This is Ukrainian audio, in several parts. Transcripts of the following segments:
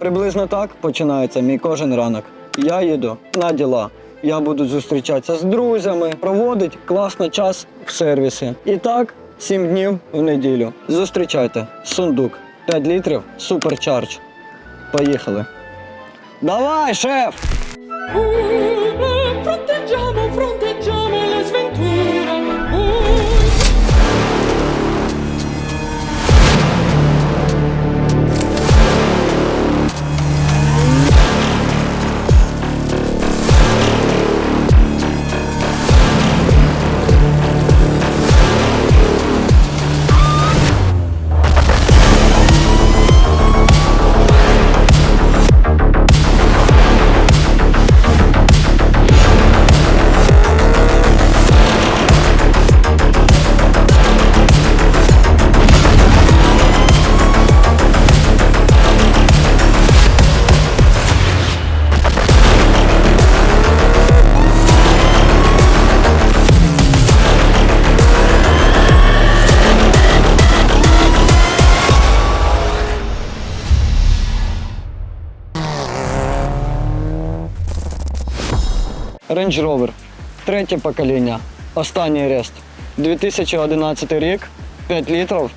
Приблизно так починається мій кожен ранок. Я їду на діла. Я буду зустрічатися з друзями, проводить класно час в сервісі. І так, 7 днів в неділю. Зустрічайте сундук 5 літрів суперчардж. Поїхали. Давай, шеф! Range Rover. Третє покоління. Останній рест. 2011 рік, 5 літрів.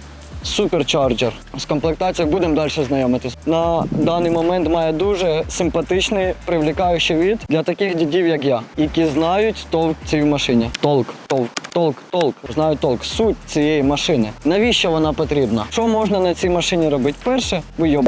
Суперчарджер. З комплектацією будемо далі знайомитись. На даний момент має дуже симпатичний, привлікаючий від для таких дідів, як я, які знають толк цій машині. Толк, толк, толк, толк. Знають толк, суть цієї машини. Навіщо вона потрібна? Що можна на цій машині робити? Перше, вийоб.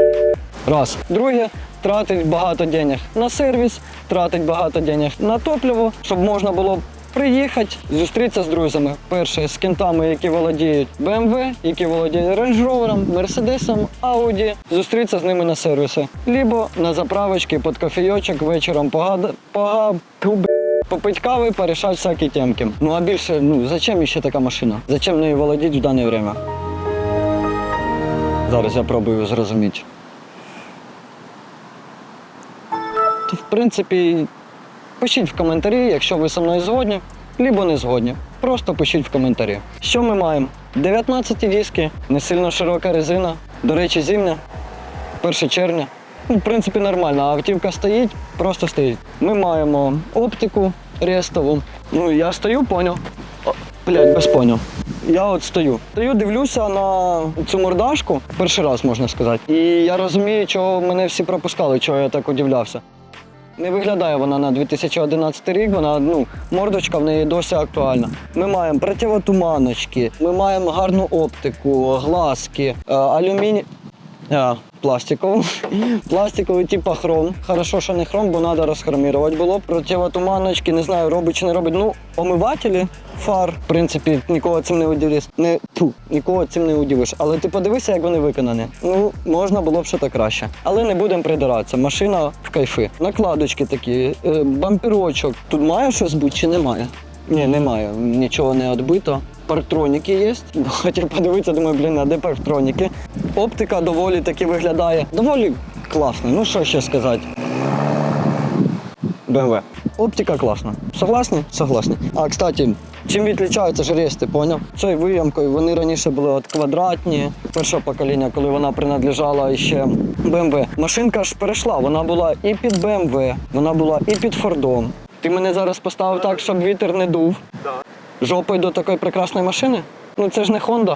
Раз. Друге, тратить багато денег на сервіс, тратить багато денег на топливо, щоб можна було приїхати, зустрітися з друзями. Перше з кентами, які володіють BMW, які володіють Range Rover, Mercedes, Audi, зустрітися з ними на сервісі. Либо на заправочці під кофійочок вечором погада, пога, попить кави, порішати всякі темки. Ну а більше, ну зачем ще така машина? Зачем нею володіти в дане время? Зараз я пробую зрозуміти. Принципі, пишіть в коментарі, якщо ви зі мною згодні, або не згодні. Просто пишіть в коментарі. Що ми маємо? 19 диски, не сильно широка резина. До речі, зимня, 1 червня. Ну, в принципі, нормально. Автівка стоїть, просто стоїть. Ми маємо оптику рестову. Ну, я стою, поняв. О, Блядь, без поняв. Я от стою. Стою, дивлюся на цю мордашку, перший раз можна сказати. І я розумію, чого мене всі пропускали, чого я так удивлявся. Не виглядає вона на 2011 рік, вона ну, мордочка в неї досі актуальна. Ми маємо противотуманочки, ми маємо гарну оптику, глазки, алюміні. алюміній. А, пластикову. Пластиковий типа хром. Хорошо, що не хром, бо треба розхромірувати було. Противотуманочки, не знаю, робить чи не робить. Ну, омивателі фар, в принципі, нікого цим не удивиш. Не, ту, нікого цим не удивиш. Але ти подивися, як вони виконані. Ну, можна було б ще краще. Але не будемо придиратися. Машина в кайфи. Накладочки такі, е, бамперочок. Тут має щось бути чи немає? Ні, немає. Нічого не відбито. Парктроніки є. Хотів подивитися, думаю, блін, а де парктроніки? Оптика доволі таки виглядає. Доволі класно. Ну що ще сказати? BMW. Оптика класна. Согласні? Согласні. А, кстати, чим відрізняються ж рести, поняв? Цією виямкою вони раніше були от квадратні, першого покоління, коли вона принадлежала ще BMW. Машинка ж перейшла, вона була і під BMW, вона була і під Фордом. Ти мене зараз поставив так, щоб вітер не дув. Жопою до такої прекрасної машини? Ну це ж не Honda.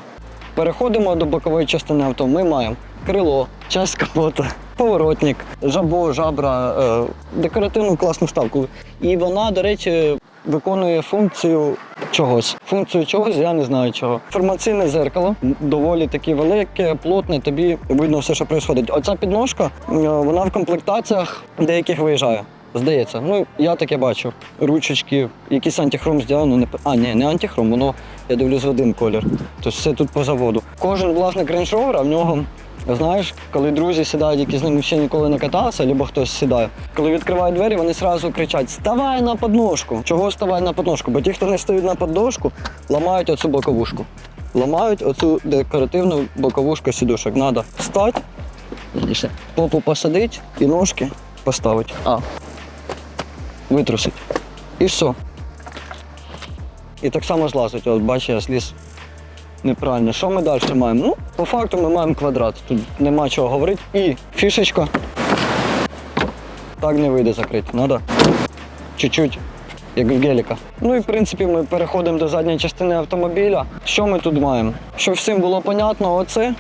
Переходимо до бокової частини авто. Ми маємо крило, часть капота, поворотник, жабо, жабра, е, декоративну класну вставку. І вона, до речі, виконує функцію чогось. Функцію чогось, я не знаю чого. Інформаційне зеркало доволі таке велике, плотне, тобі видно все, що відбувається. Оця підножка, е, вона в комплектаціях деяких виїжджає. Здається, ну я таке бачу. Ручечки, якийсь антихром зроблено. Не... А, ні, не антихром, воно, я дивлюсь, в один колір. Тобто все тут по заводу. Кожен власник Range Rover, в нього, знаєш, коли друзі сідають, які з ним ще ніколи не каталися, або хтось сідає. Коли відкривають двері, вони одразу кричать: Ставай на подножку! Чого ставай на подножку? Бо ті, хто не стоїть на подножку, ламають оцю боковушку. Ламають оцю декоративну боковушку сідушок. Надо встати, попу посадити і ножки поставити. А, витрусить. І все. І так само злазить. От бачиш, я зліз неправильно. Що ми далі маємо? Ну, по факту ми маємо квадрат. Тут нема чого говорити. І фішечка Так не вийде закрити. Надо чуть-чуть, як в геліка. Ну і в принципі ми переходимо до задньої частини автомобіля. Що ми тут маємо? Щоб всім було понятно, оце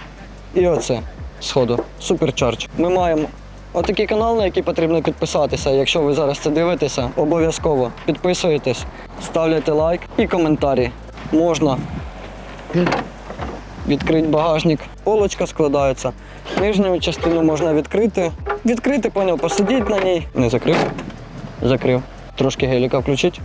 і оце сходу. Суперчардж. Ми маємо отакий канал, на який потрібно підписатися. Якщо ви зараз це дивитеся, обов'язково підписуєтесь, ставляйте лайк і коментарі. Можна відкрити багажник, полочка складається. Нижню частину можна відкрити. Відкрити, поняв, посидіти на ній. Не закрив. Закрив. Трошки геліка включить.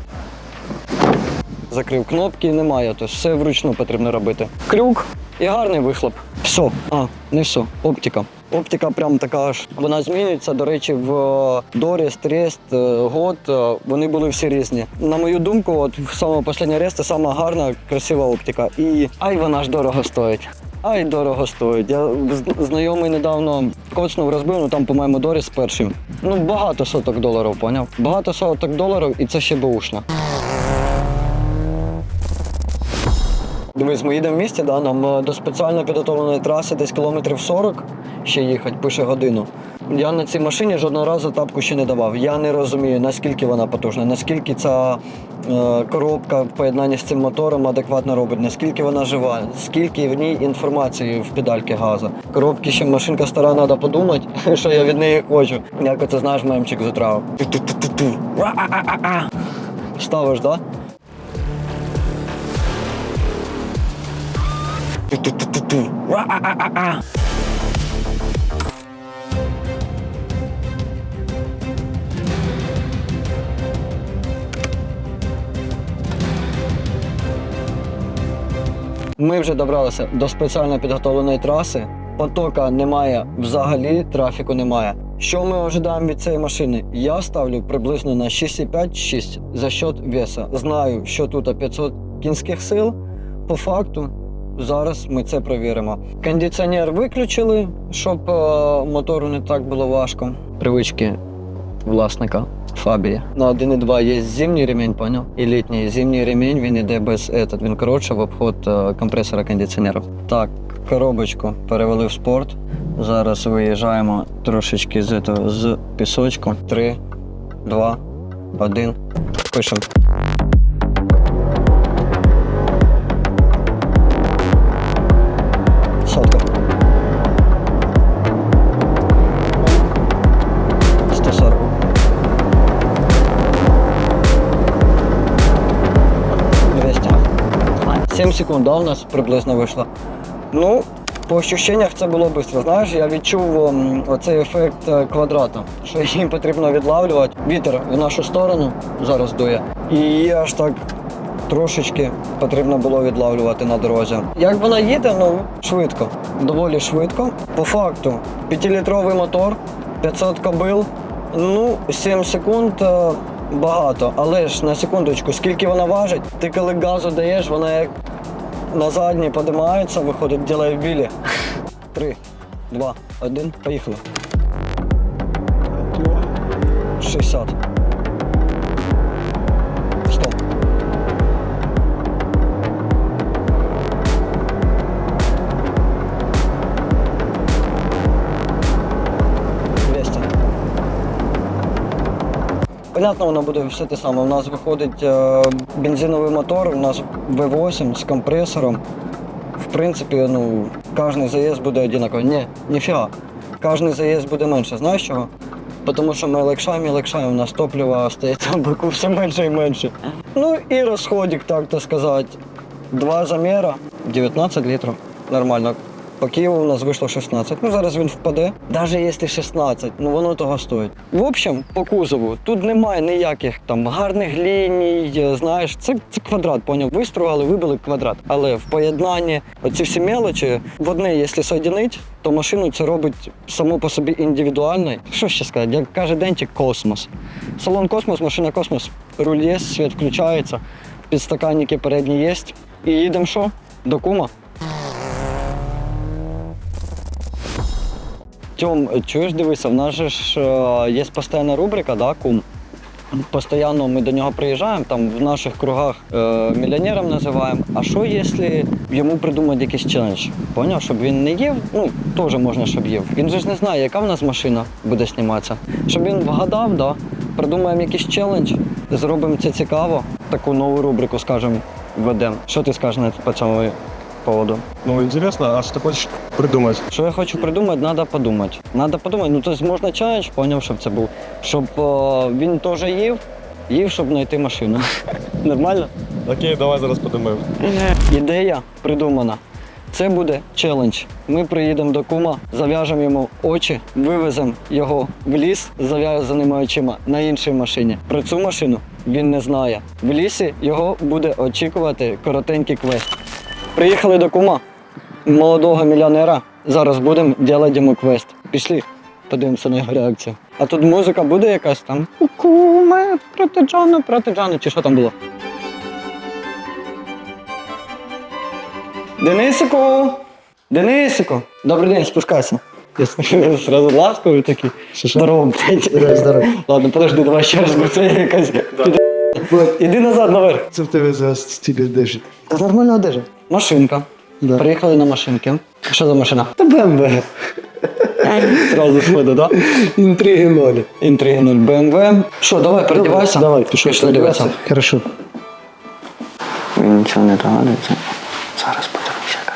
Закрив кнопки, немає, тобто все вручну потрібно робити. Крюк і гарний вихлоп. Все. А, не все. Оптика. Оптика прям така ж. Вона змінюється. До речі, в Доріс, Трест, Год вони були всі різні. На мою думку, от в самому останній Рест це сама гарна, красива оптика. І ай вона ж дорого стоїть. Ай, дорого стоїть. Я знайомий недавно коцнув, розбив, ну там, по-моєму, Доріс перший. Ну, багато соток доларів, поняв? Багато соток доларів і це ще бушно. Дивись, ми їдемо в місті, да, нам е, до спеціально підготовленої траси десь кілометрів 40 ще їхати, пише годину. Я на цій машині жодного разу тапку ще не давав. Я не розумію, наскільки вона потужна, наскільки ця е, коробка в поєднанні з цим мотором адекватно робить, наскільки вона жива, скільки в ній інформації в педальки газу. Коробки ще машинка стара, треба подумати, що я від неї хочу. Як оце знаєш, мемчик з утра. Ставиш, так? Да? Ми вже добралися до спеціально підготовленої траси. Потока немає взагалі, трафіку немає. Що ми ожидаємо від цієї машини? Я ставлю приблизно на 6,5-6 за счет веса. Знаю, що тут 500 кінських сил. По факту, зараз ми це провіримо. Кондиціонер виключили, щоб е, мотору не так було важко. Привички власника Фабія. На 1.2 є зимній ремінь, поняв? І літній зимній ремінь він іде без этот, він коротше в обход е, компресора кондиціонерів. Так, коробочку перевели в спорт. Зараз виїжджаємо трошечки з, этого, з пісочку. 3, 2, 1. Пишемо. 7 секунд, да, у нас приблизно вийшло. Ну, по ощущеннях це було швидко. Знаєш, я відчув оцей ефект е, квадрата, що їм потрібно відлавлювати. Вітер в нашу сторону зараз дує. І аж так трошечки потрібно було відлавлювати на дорозі. Як вона їде, ну швидко, доволі швидко. По факту, 5-літровий мотор, 500 кобил, ну 7 секунд. е, Багато, але ж на секундочку, скільки вона важить, ти коли газу даєш, вона як на задній подимається, виходить, ділає білі. Три, два, один, поїхали. 60. Понятно, воно буде все те саме. У нас виходить е, бензиновий мотор, у нас V8 з компресором. В принципі, ну, кожен заїзд буде однаковий. Ні, ніфіга. Кожен заїзд буде менше. Знаєш чого? Тому що ми легшаємо і легшаємо, у нас топливо стає в боку все менше і менше. Ну і розходик, так то сказати. Два заміра, 19 літрів. Нормально. По Києву у нас вийшло 16. Ну зараз він впаде. Навіть якщо 16, ну воно того стоїть. В общем, по кузову тут немає ніяких там гарних ліній. е, Знаєш, це, це квадрат, поняв. Вистругали, вибили квадрат. Але в поєднанні оці всі мелочі, в одне, якщо соєдинить, то машину це робить само по собі індивідуально. Що ще сказати? Як каже Денчик, космос. Салон космос, машина космос. Руль є, світ включається, підстаканники передні є. І їдемо що? До кума. Тьом, чуєш, дивися, в нас же ж е, є постійна рубрика, да, кум. Постійно ми до нього приїжджаємо, там в наших кругах е, мільйонером називаємо. А що, якщо йому придумати якийсь челендж? Поняв, щоб він не їв, ну теж можна, щоб їв. Він же ж не знає, яка в нас машина буде зніматися. Щоб він вгадав, да, придумаємо якийсь челендж, зробимо це цікаво, таку нову рубрику, скажімо, введемо. Що ти скажеш по цьому поводу? Ну, интересно, а что ты хочешь придумать? Що я хочу придумати, треба подумати. Треба подумати. Ну, тобто можна челендж, поняв, щоб це був. Щоб е, він теж їв, їв, щоб знайти машину. Нормально? Окей, давай зараз подумаємо. Ідея придумана. Це буде челендж. Ми приїдемо до кума, зав'яжемо йому очі, вивеземо його в ліс з зав'язаними очима на іншій машині. Про цю машину він не знає. В лісі його буде очікувати коротенький квест. Приїхали до кума, молодого мільйонера. Зараз будемо робити йому квест. Пішли, подивимося на його реакцію. А тут музика буде якась там. «У Куме, проти Джона, чи що там було? Денисику! Денисику! Добрий день, спускайся. Сразу ласковий такий. Здорово, блядь. Здорово. Ладно, подожди, давай ще раз, бо це якась. Іди назад наверх. Це в тебе за стиль держить. Та нормальна одежа. Машинка. Да. Приїхали на машинки. Що за машина? Та БМВ. Сразу сходу, так? Інтриги нолі. Інтриги 0 BMW. Що, давай, передівайся. Давай, пішов Пішли дивитися. Хорошо. Він нічого не догадується. Зараз подивимося, яка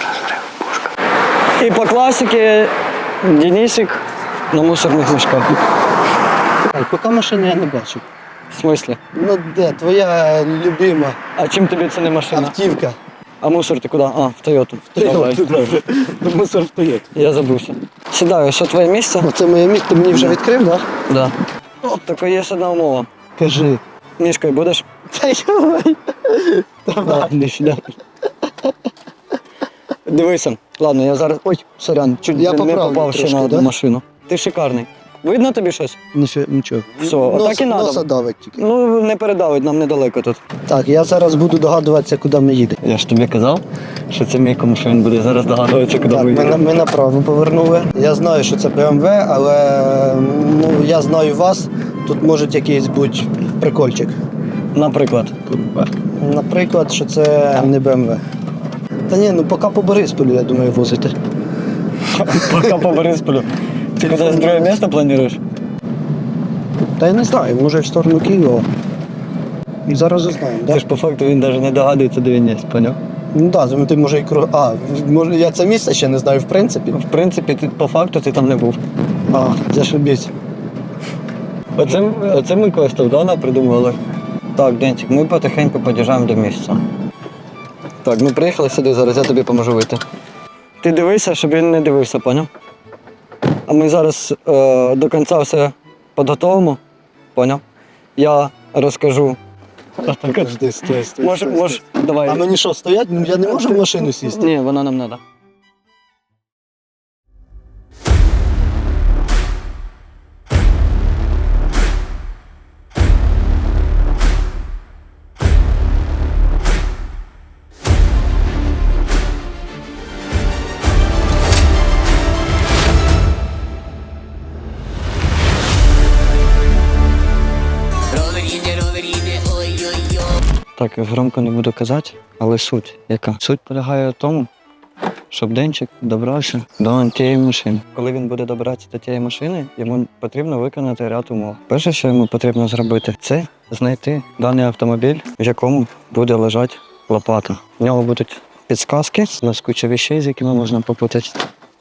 розрив пушка. І по класіки Денисик на мусорних мішках. Так, поки машини я не бачу. В смислі? Ну де, твоя любима А чим тобі це не машина? автівка. А мусор ти куди? А, в Тойоту. Давай. Мусор в Тойоту. Я забувся. Сідаю, що твоє місце? Оце моє місце, ти мені вже відкрив, так? Да. Тільки є одна умова. Кажи. Мішкою будеш? Та йой. Давай. Дивися. Ладно, я зараз. Ой, сорян, чуть Я не поправлю попав ще на одну машину. Ти шикарний. Видно тобі щось? Нічого, нічого. Все, отак і надо. Носа давить тільки. Ну, не передавить, нам недалеко тут. Так, я зараз буду догадуватися, куди ми їдемо. Я ж тобі казав, що це мій кому, що він буде зараз догадуватися, куди Так, ми ми, ми направо повернули. Я знаю, що це БМВ, але ну, я знаю вас. Тут може якийсь бути прикольчик. Наприклад. Наприклад, що це не БМВ. Та ні, ну поки по Борисполю, я думаю, возити. Пока по Борисполю. Ти кудись друге місце плануєш? Та я не знаю, може в сторону Києва. І зараз узнаємо, Ти так? ж по факту він навіть не догадується, де він є, поняв? Ну так, да, ти може і круг. А, може, я це місце ще не знаю, в принципі. В принципі, ти по факту ти там не був. А, зашибісь. Оце, оце ми квестов, да, придумували. Так, Денчик, ми потихеньку під'їжджаємо до місця. Так, ми приїхали сюди, зараз я тобі поможу вийти. Ти дивися, щоб він не дивився, поняв? А ми зараз е, до кінця все підготовимо, поняв? Я розкажу. Подожди, стой, стой. Може, стой, може, стой. давай. А мені що, стоять? Ну, Я не можу в машину сісти. Ні, вона нам треба. Так, громко не буду казати, але суть яка? Суть полягає в тому, щоб Денчик добрався до тієї машини. Коли він буде добиратися до тієї машини, йому потрібно виконати ряд умов. Перше, що йому потрібно зробити, це знайти даний автомобіль, в якому буде лежати лопата. В нього будуть підсказки, у нас куча вещей, з якими можна попутати.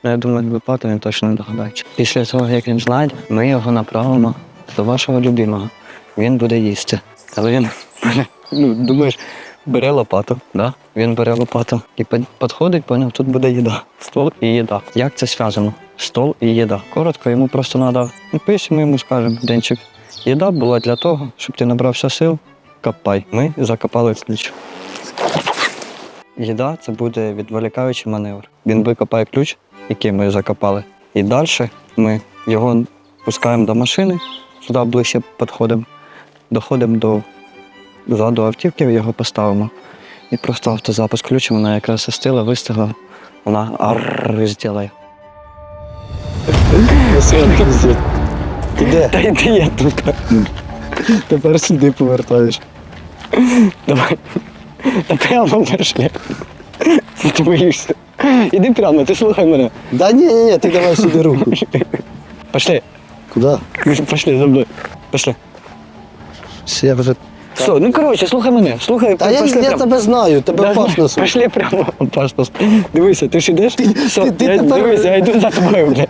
Ну, Я думаю, лопату він точно не догадається. Після того, як він знайде, ми його направимо до вашого любимого. Він буде їсти. Але він ну, думаєш, бере лопату, да? він бере лопату і під- підходить, поняв, тут буде їда. Стол і їда. Як це зв'язано? Стол і їда. Коротко, йому просто треба, ну, пишемо йому скажемо, Денчик, їда була для того, щоб ти набрався сил, копай. Ми закопали ключ. Їда це буде відволікаючий маневр. Він викопає ключ, який ми закопали. І далі ми його пускаємо до машини, сюди ближче підходимо, доходимо до ззаду автівки, його поставимо. І просто автозапуск включимо, вона якраз сестила, вистигла, вона арр зробила. Ти де? Та йди я тут. Тепер сюди повертаєш. Давай. Та прямо пішли. Ти боїшся. Іди прямо, ти слухай мене. Да ні, ні, ні, ти давай сюди руку. Пішли. Куди? Пішли за мною. Пішли. Все, я вже. Все, ну коротше, слухай мене. Слухай, Та я, пішли я прямо. тебе знаю, тебе Да, опасно слухати. Пішли прямо. Опасно. Дивися, ти ж ідеш? Все, ти- ти я, тепер- дивися, я йду за тобою, блядь.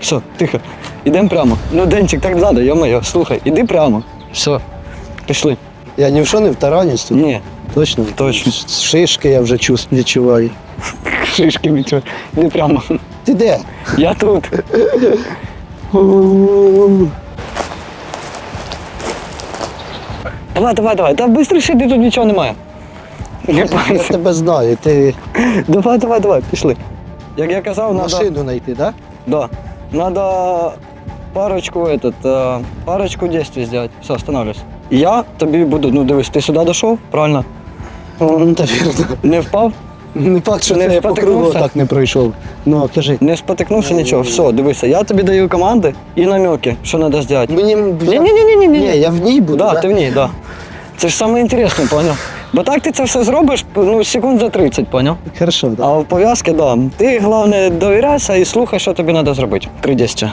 Все, тихо. Ідемо прямо. Ну, Денчик, так надо, йо-моє, слухай, іди прямо. Все, пішли. Я ні в що не втаранюсь тут. Ні, Точно? Точно. Шишки я вже чувс- відчуваю. шишки відчуй. Іди прямо. Ти де? Я тут. Давай, давай, давай. Та швидше йди, тут нічого немає. Не Я тебе знаю. Ти Давай, давай, давай, пішли. Як я казав, машину знайти, так? Да. Надо парочку этот, э, парочку действий сделать. Все, останавливайся. Я тобі буду, ну дивись, ти сюди дійшов, правильно? Ну, та вірно. Не впав, Не факт, що Не це я по кругу спотикнувся? так не пройшов. Ну, кажи. не спотикнувся нічого. Все, дивися, я тобі даю команди і намеки, що треба зробити. Мені. Ні, ні, ні, ні, ні, Ні, я в ній буду. Да, да? ти в ній, да. Це ж саме інтересне, поняв? Бо так ти це все зробиш, ну, секунд за 30, поняв? Хорошо, да. А в пов'язки, да. Ти головне довіряйся і слухай, що тобі треба зробити. Три дійства.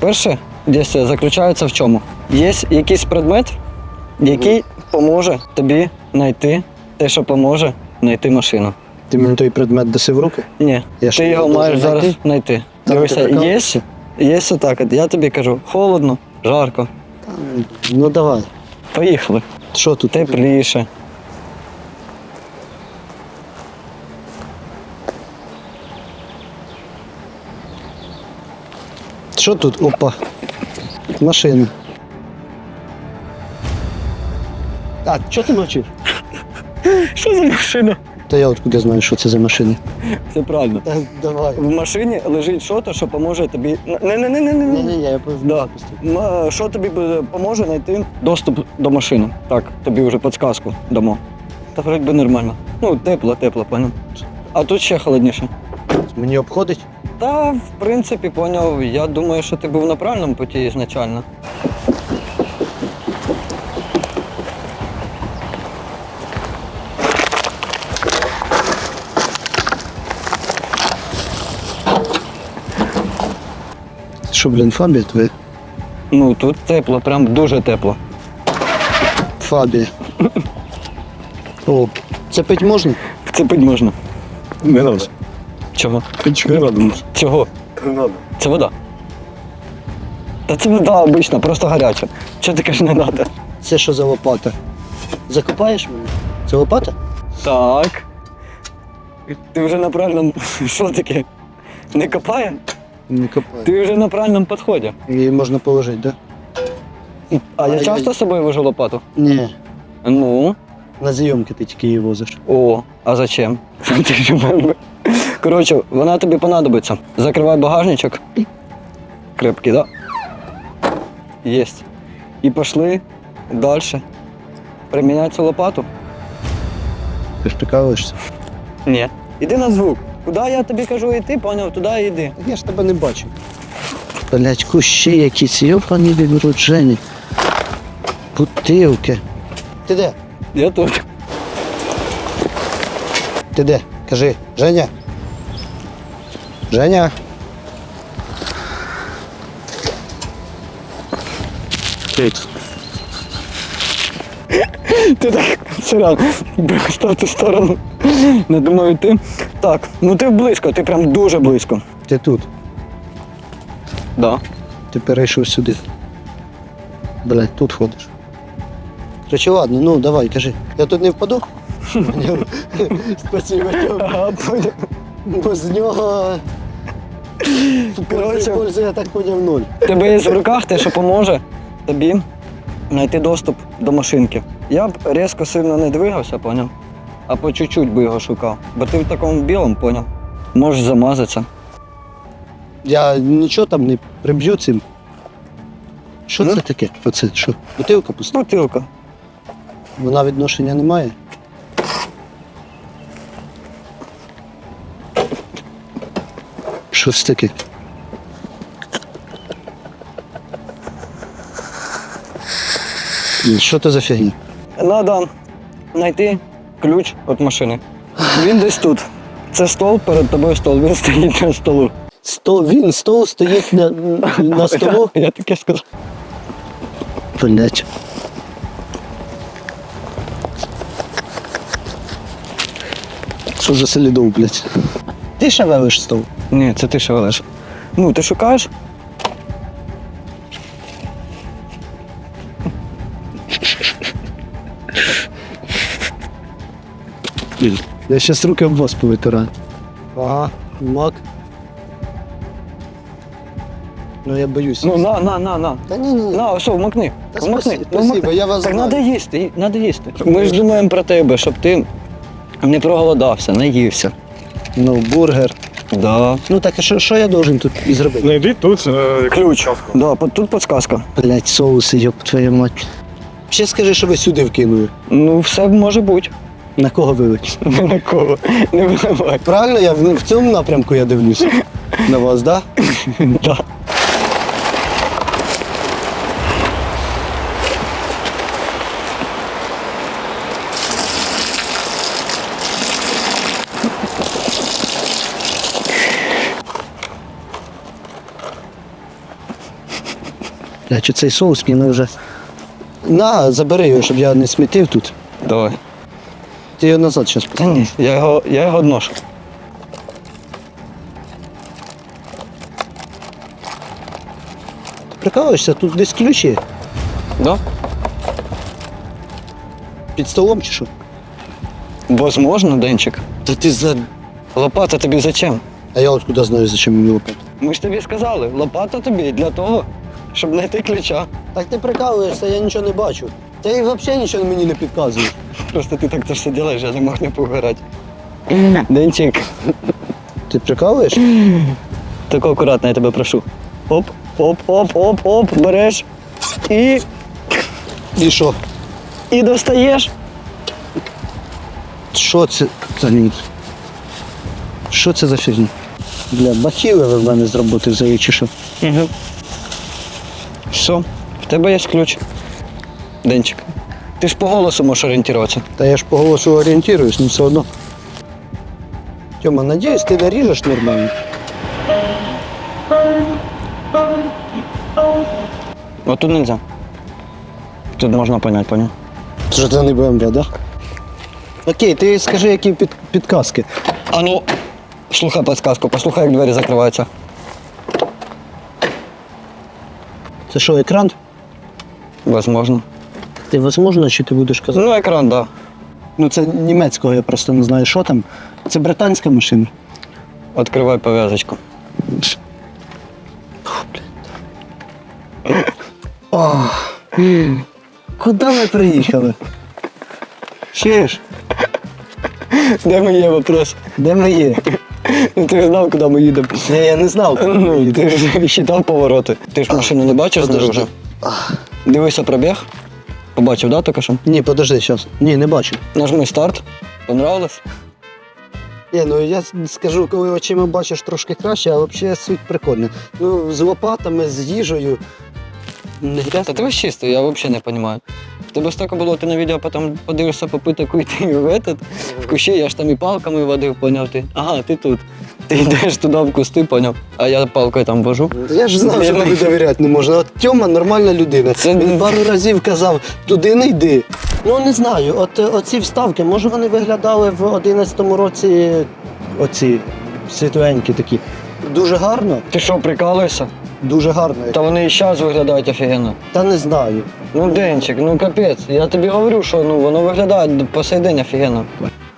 Перше дійство заключається в чому? Є якийсь предмет, який поможе тобі знайти те, що поможе знайти машину. Ти мені той предмет даси в руки? Ні, Я ти його маєш зараз знайти? знайти. Так, Дивися, є, є отак. от. Я тобі кажу, холодно, жарко. Ну давай. Поїхали. Що тут? Тепліше. Що тут? Опа. Машина. А, що ти мовчиш? Що за машина? Та я откуда знаю, що це за машина. Це правильно. Та давай. В машині лежить щось, що поможе тобі. Не, не, не, не, не. Ні, ні, ні, я Да. М, Що тобі поможе знайти доступ до машини. Так, тобі вже підсказку дамо. Та вроді би нормально. Ну, тепло, тепло, поняв. А тут ще холодніше. Мені обходить? Та, в принципі, поняв, я думаю, що ти був на правильному путі ізначально. Що, блін, Фабія твоя? Ну, тут тепло, прям дуже тепло. Фабія. О, це пить можна? Вцепить можна. Не надо. Чого? Не надо. Чого? Не надо. Це вода. Та це вода обична, просто гаряча. Чого ти кажеш, не треба? Це що за лопата? Закопаєш мене? Це лопата? Так. Ти вже на правильному. Що таке? Не копає? Не копаю. Ти вже на правильному підході. Її можна положити, так? Да? А я часто з собою вожу лопату? Ні. Ну. На зйомки ти тільки її возиш. О, а зачем? Коротше, вона тобі понадобиться. Закривай багажничок. Крепкий, да? Єсть. І пішли далі. Приміняй цю лопату? Ти ж прикалуєшся? Ні. Іди на звук. Куди я тобі кажу йти, поняв, туди йди. Я ж тебе не бачив. Блять, кущі якісь, йопані відроджені. Бутилки. Ти де? Я тут. Ти де? Кажи, Женя. Женя. Ти так сорян, став ту сторону. Не думаю йти. Так, ну ти близько, ти прям дуже близько. Ти тут. Да. Ти перейшов сюди. Блять, тут ходиш. Короче, ладно, ну давай, кажи. Я тут не впаду? Спасибо. Бо з нього. Короче. Пользи, я так поняв, нуль. Тебе є в руках те, що поможе тобі знайти доступ до машинки. Я б різко сильно не двигався, поняв? А по чуть-чуть би його шукав. Бо ти в такому білому, поняв? Можеш замазатися. Я нічого там не приб'ю цим. Що Ну? це таке? Оце що? Бутилка пуста. Бутилка. Вона відношення не має. Що це таке? Що це за фігня? Надо знайти ключ від машини. Він десь тут. Це стол, перед тобою стол, він стоїть на столу. Стол, він стол стоїть на, на столу. Я, я таке сказав. Блять. Що за солідов, блять? Ти ще велиш стол? Ні, це ти шевелиш. Ну, ти шукаєш? Я щас руки об вас повитираю. Ага, мак. Ну я боюсь. Ну, на, на, на, на. Та ні, ні. На, все, вмакни. Та вмакни. спасибо, спасибо, вмакни. я вас Так знаю. треба їсти, треба їсти. Ми ж думаємо про тебе, щоб ти не проголодався, наївся. Ну, бургер. Да. Ну так, а що, що я должен тут і зробити? Знайди тут е, Ключ. Да, по- тут підсказка. Блять, соуси, йоп, твоя мать. Ще скажи, що ви сюди вкинули. Ну, все може бути. На кого? Не на кого. Не виливай. Правильно, я в, в цьому напрямку я дивлюся. На вас, да? Да. Чи цей соус мені вже. На, забери його, щоб я не смітив тут. Давай. Ти його назад зараз Та ні, я його, я його одношу. Прикалуєшся, тут десь ключі Да? під столом чи що? Возможно, Денчик. Та ти за. Лопата тобі зачем? А я от куди знаю, зачем мені лопата. Ми ж тобі сказали, лопата тобі для того, щоб знайти ключа. Так ти прикалуєшся, я нічого не бачу. Ти взагалі нічого мені не підказуєш. Просто ти так то все робиш, я не мог не пограти. Денчик, Ти прикалуєш? так акуратно, я тебе прошу. Оп, оп, оп, оп, оп, береш і, І що? і достаєш. Що це за ні? Що це за фігня? Бля, бахіли ви в мене з роботи взяли чи що? Угу. Все, в тебе є ключ. Денчик. Ти ж по голосу можеш орієнтуватися. Та я ж по голосу орієнтуюсь, але все одно. Тьома, надіюсь, ти наріжеш нормально. Вот тут нельзя. Тут можна понять, понял? Що це не БМВ, да? Окей, ти скажи, які під, підказки. А ну, слухай подсказку, послухай, як двері закриваються. Це що, екран? Возможно. Ти возможно, чи ти будеш казати? Ну, екран, да. Ну це німецького, я просто не знаю, що там. Це британська машина. Відкривай пов'язочку. О, куди ми приїхали? Чуєш? Де ми є вопрос? Де ми є? Ну ти ж знав, куди ми їдемо. Я, я не знав. Ну, ти ж считав повороти. Ти ж машину не бачиш Подожди. Дивися пробіг. Побачив, да, тільки що? Ні, подожди, зараз. Ні, не бачу. Нажми старт. Понравилось? Ні, ну я скажу, коли очима бачиш трошки краще, а взагалі суть прикольна. Ну, з лопатами, з їжею. Не Та грязно. ти весь чистий, я взагалі не розумію. В тебе стільки було, ти на відео потім подивишся попиток уйти в этот, в кущі, я ж там і палками водив, поняв ти. Ага, ти тут. Ти йдеш туди в кусти, поняв, а я палкою там вожу. Я ж знав, що тобі довіряти не можна. От Тьома нормальна людина. Це- Він пару разів казав, туди не йди. Ну не знаю, от е, оці вставки, може вони виглядали в 11-му році оці світленькі такі. Дуже гарно, Ти що, прикалуєшся? Дуже гарно. Та вони і зараз виглядають офігенно. Та не знаю. Ну, Денчик, ну капець. Я тобі говорю, що ну воно виглядає по сей день офігенно.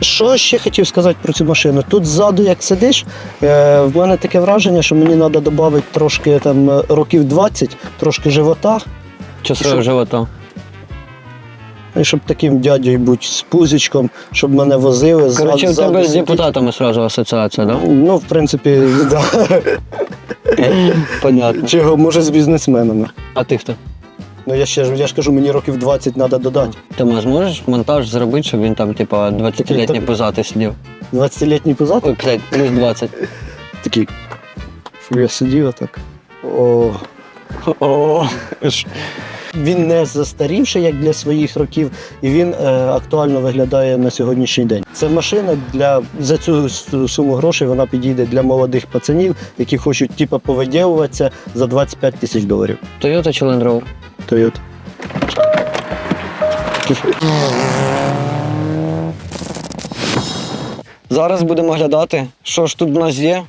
Що ще хотів сказати про цю машину? Тут ззаду, як сидиш, е, в мене таке враження, що мені треба додати трошки там е, років 20, трошки живота, Часове Що? живота. І щоб таким дядьою бути з пузичком, щоб мене возили. Коротше, у тебе з депутатами сразу асоціація, да? Ну, в принципі, да. Понятно. Чого, може, з бізнесменами. А ти хто? Ну я ще ж я ж кажу, мені років 20 треба додати. Тома, зможеш монтаж зробити, щоб він там, типа, 20-літній Такий- пузатий сидів? 20-літній позад Ой, блядь, плюс 20. такий. Щоб я сидів так. О, О, Він не застарівший як для своїх років, і він е, актуально виглядає на сьогоднішній день. Це машина для за цю суму грошей вона підійде для молодих пацанів, які хочуть типу, повиділуватися за 25 тисяч доларів. Toyota чи Land Rover? Toyota. Зараз будемо глядати, що ж тут в нас є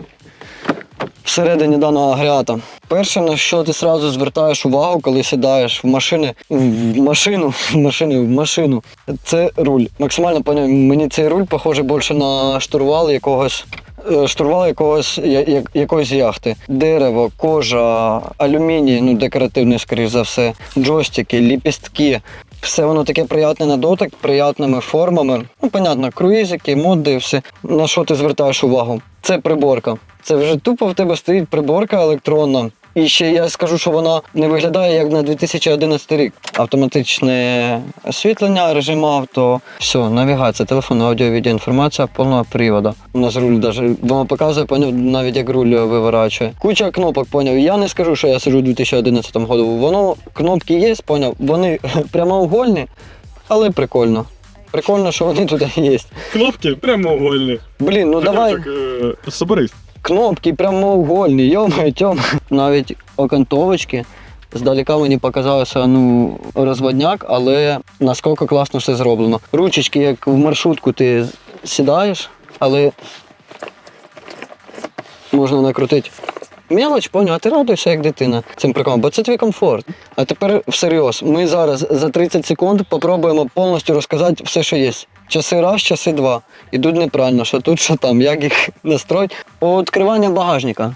всередині даного агрегата. Перше, на що ти одразу звертаєш увагу, коли сідаєш в машини, в машину, в машину, в машину, це руль. Максимально мені цей руль похожий більше на штурвал якогось. е, Штурвал якогось я- якоїсь яхти. Дерево, кожа, алюміній, ну декоративний, скоріш за все, джойстики, ліпістки. Все воно таке приятне на дотик, приятними формами. Ну, понятно, круїзики, моди, все. На що ти звертаєш увагу? Це приборка. Це вже тупо в тебе стоїть приборка електронна. І ще я скажу, що вона не виглядає як на 2011 рік. Автоматичне освітлення, режим авто, все, навігація, телефон, аудіо, відео, інформація повного приводу. У нас руль даже воно показує, поняв, навіть як руль виворачує. Куча кнопок, поняв. Я не скажу, що я сиджу у 2011 году. Воно кнопки є, поняв. Вони прямоугольні, але прикольно. Прикольно, що вони тут є. Кнопки прямоугольні. Блін, ну давай. Так, е, соберись. Кнопки прямоугольні, йома, тьома. Навіть окантовочки. Здаліка мені показалося ну, розводняк, але наскільки класно все зроблено. Ручечки, як в маршрутку, ти сідаєш, але можна накрутити. Мелоч, поняв, а ти радуєшся як дитина цим приколом, бо це твій комфорт. А тепер всерйоз, ми зараз за 30 секунд попробуємо повністю розказати все, що є. Часи раз, часи два. Ідуть неправильно, що тут, що там, як їх настроїти. Відкривання багажника,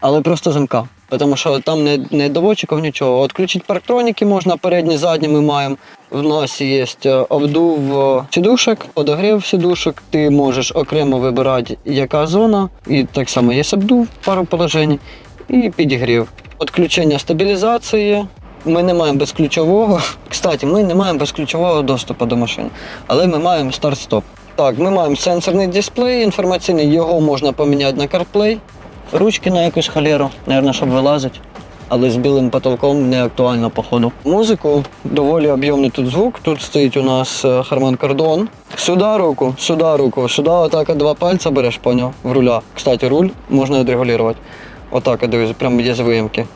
але просто замка. Тому що там не, не доводчиків, нічого. Відключити парктроніки можна, передні, задні ми маємо. В нас є е, обдув е, сідушок, подогрів сідушок. Ти можеш окремо вибирати, яка зона, і так само є обдув, пару положень, і підігрів. Відключення стабілізації. Ми не маємо безключового. Кстати, ми не маємо безключового доступу до машини, але ми маємо старт-стоп. Так, ми маємо сенсорний дисплей інформаційний, його можна поміняти на CarPlay. Ручки на якусь халеру, мабуть, щоб вилазить. Але з білим потолком не актуально, походу. Музику доволі об'ємний тут звук. Тут стоїть у нас Харман Кордон. Сюди руку, сюди руку, сюди отак два пальця береш, поняв, в руля. Кстати, руль можна відрегулювати. Отак, дивись, прямо є з виїмки.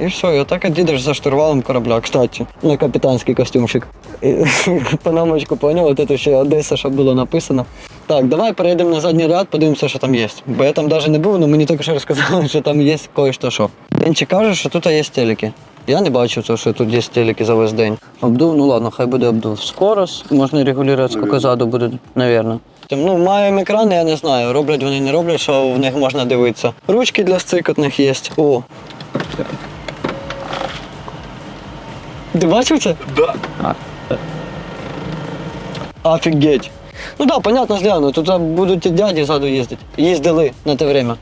І все, і отак от їдеш за штурвалом корабля. Кстати, на капітанський костюмчик. І, Панамочку поняв, от це ще Одеса, щоб було написано. Так, давай перейдемо на задній ряд, подивимося, що там є. Бо я там навіть не був, але мені тільки що розказали, що там є кое-що що. Денчик каже, що тут є телеки. Я не бачив, того, що тут є телеки за весь день. Обдув, ну ладно, хай буде обдув. Скорость, можна регулювати, скільки ззаду буде, мабуть. Ну, маємо екрани, я не знаю, роблять вони, не роблять, що в них можна дивитися. Ручки для сцикотних є. О. Ти бачив це? Да. Офігеть. Ну так, да, понятно, зляно. Тут будуть і дяді ззаду їздити. Їздили на те время.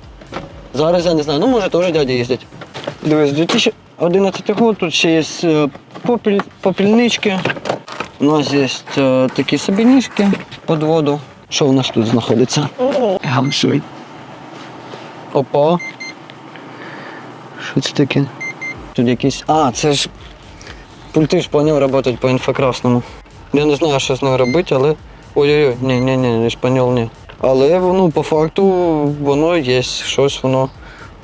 Зараз я не знаю. Ну, може, теж дяді їздять. Дивись, 2011 год, тут ще є е, попіль, попільнички. У нас є е, такі собі ніжки під воду. Що у нас тут знаходиться? Гамшуй. Опа. Що це таке? Тут якісь. А, це ж пульти ж поняв працюють по інфокрасному. Я не знаю, що з ним робити, але. Ой-ой-ой, ні, ні, ні, не шпаньол, ні. Але ну, по факту воно є, щось воно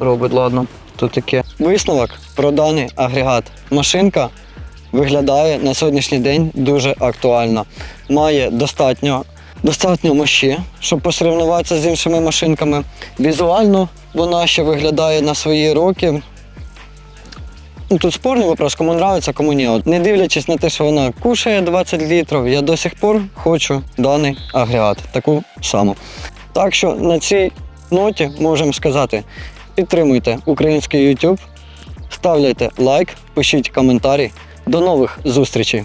робить, ладно. То таке. Висновок про даний агрегат. Машинка виглядає на сьогоднішній день дуже актуально. Має достатньо, достатньо мощі, щоб посоревнуватися з іншими машинками. Візуально вона ще виглядає на свої роки. Ну, Тут спорний вопрос, кому нравиться, кому ні. От, не дивлячись на те, що вона кушає 20 літрів, я до сих пор хочу даний агрегат, таку саму. Так що на цій ноті можемо сказати: підтримуйте український YouTube, ставляйте лайк, пишіть коментарі. До нових зустрічей!